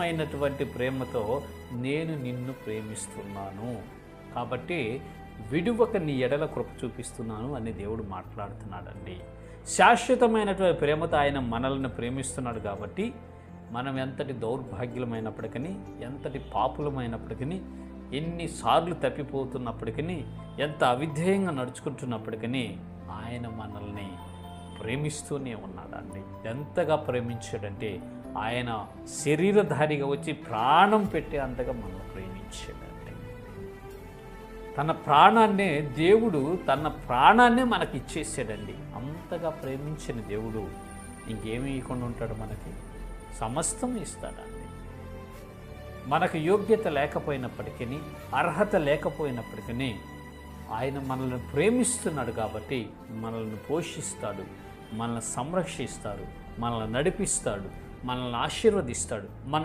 అయినటువంటి ప్రేమతో నేను నిన్ను ప్రేమిస్తున్నాను. కాబట్టి విడువక నీ ఎడల కృప చూపిస్తున్నాను అని దేవుడు మాట్లాడుతున్నాడండి. శాశ్వతమైనటువంటి ప్రేమతో ఆయన మనల్ని ప్రేమిస్తున్నాడు కాబట్టి మనం ఎంతటి దౌర్భాగ్యమైనప్పటికీ ఎంతటి పాపులమైనప్పటికీ ఎన్నిసార్లు తప్పిపోతున్నప్పటికీ ఎంత అవిధేయంగా నడుచుకుంటున్నప్పటికీ ఆయన మనల్ని ప్రేమిస్తూనే ఉన్నాడండి. ఎంతగా ప్రేమించాడంటే ఆయన శరీరధారిగా వచ్చి ప్రాణం పెట్టే అంతగా మనం ప్రేమించాడండి. తన ప్రాణాన్నే దేవుడు తన ప్రాణాన్నే మనకి ఇచ్చేసాడండి అంతగా ప్రేమించిన దేవుడు ఇంకేమి ఇవ్వకుండా ఉంటాడు మనకి. సమస్తం ఇస్తాడండి. మనకు యోగ్యత లేకపోయినప్పటికీ అర్హత లేకపోయినప్పటికీ ఆయన మనల్ని ప్రేమిస్తున్నాడు కాబట్టి మనల్ని పోషిస్తాడు మనల్ని సంరక్షిస్తాడు మనల్ని నడిపిస్తాడు మనల్ని ఆశీర్వదిస్తాడు. మన